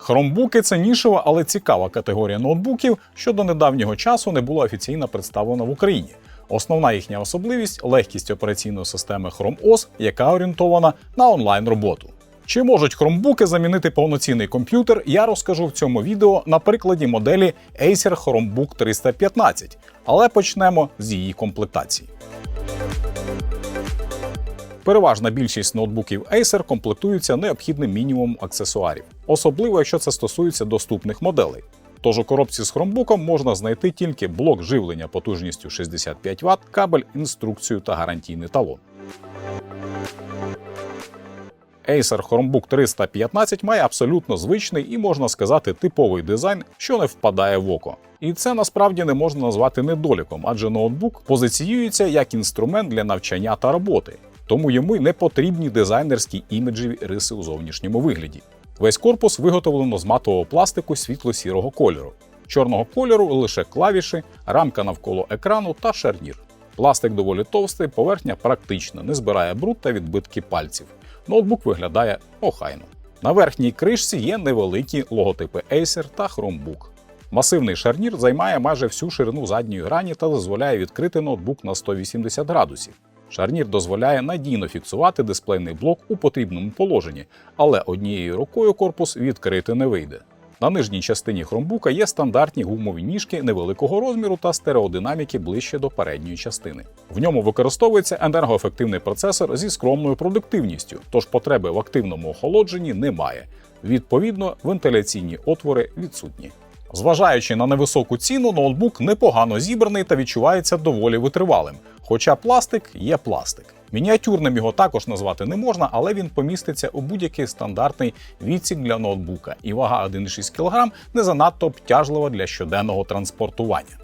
Хромбуки це нішева, але цікава категорія ноутбуків, що до недавнього часу не була офіційно представлена в Україні. Основна їхня особливість легкість операційної системи Chrome OS, яка орієнтована на онлайн роботу. Чи можуть хромбуки замінити повноцінний комп'ютер, я розкажу в цьому відео на прикладі моделі Acer Chromebook 315, але почнемо з її комплектації. Переважна більшість ноутбуків Acer комплектуються необхідним мінімумом аксесуарів, особливо якщо це стосується доступних моделей. Тож у коробці з хромбуком можна знайти тільки блок живлення потужністю 65 Вт, кабель, інструкцію та гарантійний талон. Acer Chromebook 315 має абсолютно звичний і, можна сказати, типовий дизайн, що не впадає в око. І це насправді не можна назвати недоліком, адже ноутбук позиціюється як інструмент для навчання та роботи, тому йому й не потрібні дизайнерські іміджеві риси у зовнішньому вигляді. Весь корпус виготовлено з матового пластику світло-сірого кольору. Чорного кольору лише клавіші, рамка навколо екрану та шарнір. Пластик доволі товстий, поверхня практична, не збирає бруд та відбитки пальців. Ноутбук виглядає охайно. На верхній кришці є невеликі логотипи Acer та Chromebook. Масивний шарнір займає майже всю ширину задньої грані та дозволяє відкрити ноутбук на 180 градусів. Шарнір дозволяє надійно фіксувати дисплейний блок у потрібному положенні, але однією рукою корпус відкрити не вийде. На нижній частині хромбука є стандартні гумові ніжки невеликого розміру та стереодинаміки ближче до передньої частини. В ньому використовується енергоефективний процесор зі скромною продуктивністю, тож потреби в активному охолодженні немає. Відповідно, вентиляційні отвори відсутні. Зважаючи на невисоку ціну, ноутбук непогано зібраний та відчувається доволі витривалим. Хоча пластик є пластик. Мініатюрним його також назвати не можна, але він поміститься у будь-який стандартний відсік для ноутбука, і вага 1,6 кг не занадто обтяжлива для щоденного транспортування.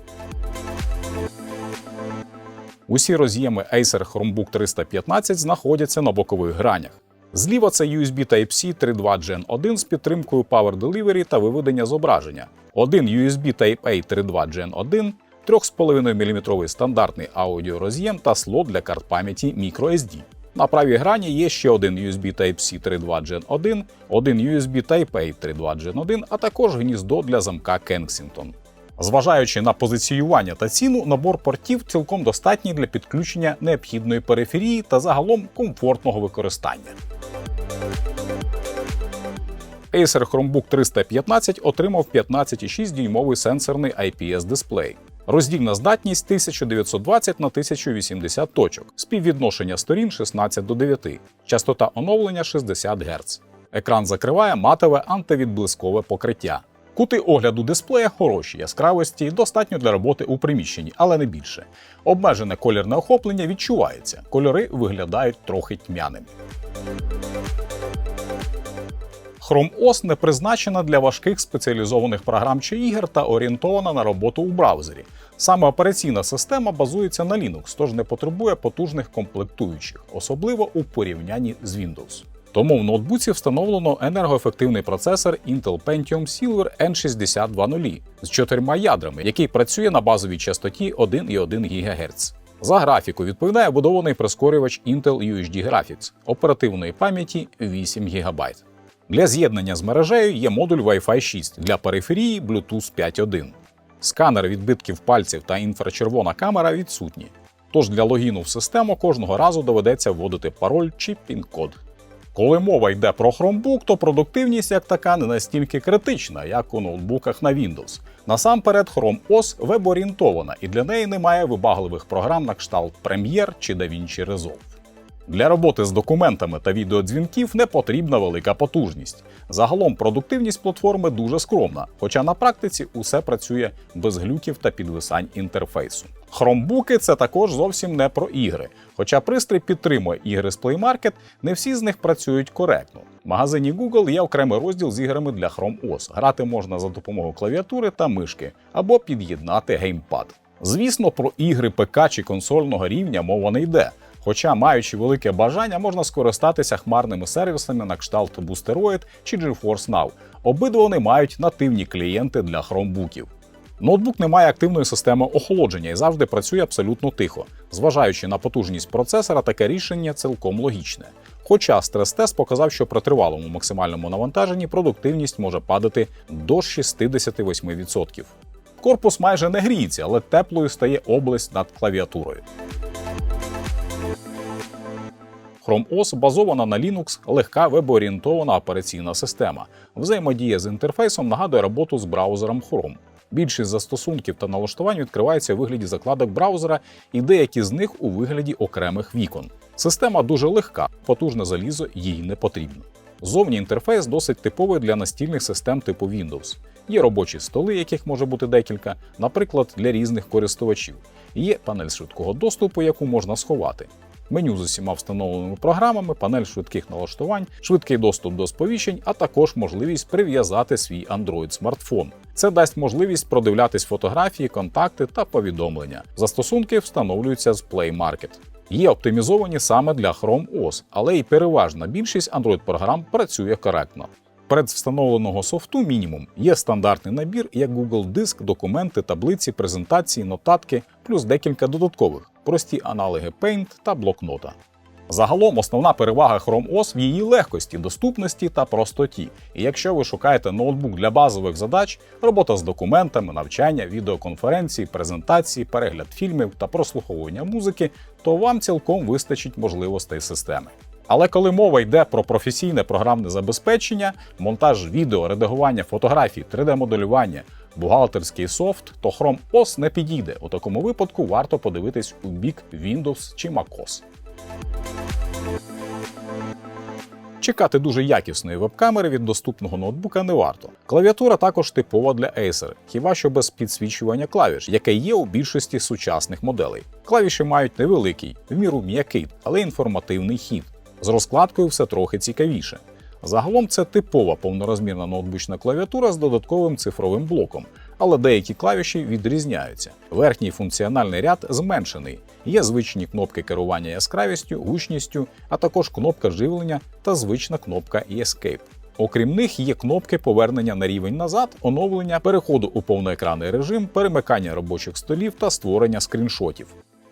Усі роз'єми Acer Chromebook 315 знаходяться на бокових гранях. Зліва це USB Type-C 3.2 Gen 1 з підтримкою Power Delivery та виведення зображення. Один USB Type-A 3.2 Gen 1, 3,5 мм стандартний аудіороз'єм та слот для карт пам'яті microSD. На правій грані є ще один USB Type-C 3.2 Gen 1, один USB Type-A 3.2 Gen 1, а також гніздо для замка Kensington. Зважаючи на позиціювання та ціну, набор портів цілком достатній для підключення необхідної периферії та загалом комфортного використання. Acer Chromebook 315 отримав 15,6 дюймовий сенсорний IPS дисплей. Роздільна здатність 1920 на 1080 точок, співвідношення сторін 16 до 9, частота оновлення 60 Гц. Екран закриває матове антивідблискове покриття. Кути огляду дисплея хороші яскравості, достатньо для роботи у приміщенні, але не більше. Обмежене колірне охоплення відчувається, кольори виглядають трохи тьмяними. Chrome OS не призначена для важких спеціалізованих програм чи ігор та орієнтована на роботу у браузері. Саме операційна система базується на Linux, тож не потребує потужних комплектуючих, особливо у порівнянні з Windows. Тому в ноутбуці встановлено енергоефективний процесор Intel Pentium Silver N6020 з чотирма ядрами, який працює на базовій частоті 1,1 ГГц. За графіку відповідає будований прискорювач Intel UHD Graphics оперативної пам'яті 8 ГБ. Для з'єднання з мережею є модуль Wi-Fi 6 для периферії Bluetooth 5.1. Сканер відбитків пальців та інфрачервона камера відсутні. Тож для логіну в систему кожного разу доведеться вводити пароль чи пін-код. Коли мова йде про Chromebook, то продуктивність як така не настільки критична, як у ноутбуках на Windows. Насамперед, Chrome OS веб-орієнтована і для неї немає вибагливих програм на кшталт Premiere чи DaVinci Resolve. Для роботи з документами та відеодзвінків не потрібна велика потужність. Загалом продуктивність платформи дуже скромна, хоча на практиці усе працює без глюків та підвисань інтерфейсу. Хромбуки це також зовсім не про ігри. Хоча пристрій підтримує ігри з Play Market, не всі з них працюють коректно. В магазині Google є окремий розділ з іграми для Chrome OS. Грати можна за допомогою клавіатури та мишки або під'єднати геймпад. Звісно, про ігри ПК чи консольного рівня мова не йде. Хоча, маючи велике бажання, можна скористатися хмарними сервісами на кшталт Boosteroid чи GeForce Now. Обидва вони мають нативні клієнти для хромбуків. Ноутбук не має активної системи охолодження і завжди працює абсолютно тихо. Зважаючи на потужність процесора, таке рішення цілком логічне. Хоча стрес-тест показав, що при тривалому максимальному навантаженні продуктивність може падати до 68%. Корпус майже не гріється, але теплою стає область над клавіатурою. Chrome OS базована на Linux, легка веб-орієнтована операційна система. Взаємодія з інтерфейсом нагадує роботу з браузером Chrome. Більшість застосунків та налаштувань відкривається у вигляді закладок браузера, і деякі з них у вигляді окремих вікон. Система дуже легка, потужне залізо їй не потрібно. Зовні інтерфейс досить типовий для настільних систем типу Windows. Є робочі столи, яких може бути декілька, наприклад, для різних користувачів. Є панель швидкого доступу, яку можна сховати. Меню з усіма встановленими програмами, панель швидких налаштувань, швидкий доступ до сповіщень, а також можливість прив'язати свій Android смартфон. Це дасть можливість продивлятись фотографії, контакти та повідомлення. Застосунки встановлюються з Play Market. Є оптимізовані саме для Chrome OS, але й переважна більшість Android-програм працює коректно. Предвстановленого софту мінімум є стандартний набір, як Google Диск, документи, таблиці, презентації, нотатки, плюс декілька додаткових, прості аналоги Paint та блокнота. Загалом основна перевага Chrome OS в її легкості, доступності та простоті. І якщо ви шукаєте ноутбук для базових задач, робота з документами, навчання, відеоконференції, презентації, перегляд фільмів та прослуховування музики, то вам цілком вистачить можливостей системи. Але коли мова йде про професійне програмне забезпечення, монтаж відео, редагування фотографій, 3D-моделювання, бухгалтерський софт, то Chrome OS не підійде. У такому випадку варто подивитись у бік Windows чи MacOS. Чекати дуже якісної веб-камери від доступного ноутбука не варто. Клавіатура також типова для Acer, хіба що без підсвічування клавіш, яке є у більшості сучасних моделей. Клавіші мають невеликий, в міру м'який, але інформативний хід. З розкладкою все трохи цікавіше. Загалом це типова повнорозмірна ноутбучна клавіатура з додатковим цифровим блоком, але деякі клавіші відрізняються. Верхній функціональний ряд зменшений. Є звичні кнопки керування яскравістю, гучністю, а також кнопка живлення та звична кнопка Escape. Окрім них є кнопки повернення на рівень назад, оновлення, переходу у повноекранний режим, перемикання робочих столів та створення скріншотів.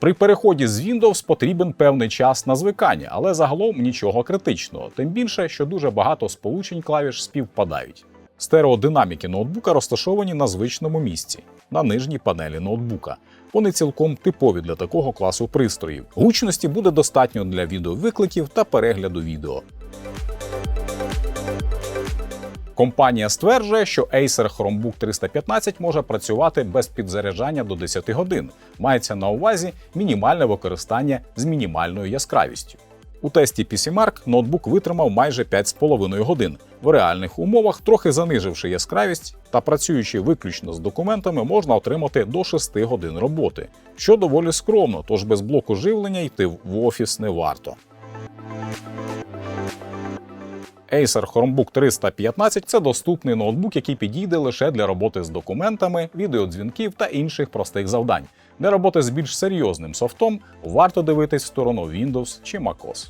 При переході з Windows потрібен певний час на звикання, але загалом нічого критичного, тим більше, що дуже багато сполучень клавіш співпадають. Стереодинаміки ноутбука розташовані на звичному місці, на нижній панелі ноутбука. Вони цілком типові для такого класу пристроїв. Гучності буде достатньо для відеовикликів та перегляду відео. Компанія стверджує, що Acer Chromebook 315 може працювати без підзаряджання до 10 годин. Мається на увазі мінімальне використання з мінімальною яскравістю. У тесті PCMark ноутбук витримав майже 5,5 годин, в реальних умовах, трохи заниживши яскравість та працюючи виключно з документами, можна отримати до 6 годин роботи, що доволі скромно, тож без блоку живлення йти в офіс не варто. Acer Chromebook 315 це доступний ноутбук, який підійде лише для роботи з документами, відеодзвінків та інших простих завдань. Для роботи з більш серйозним софтом варто дивитись в сторону Windows чи MacOS.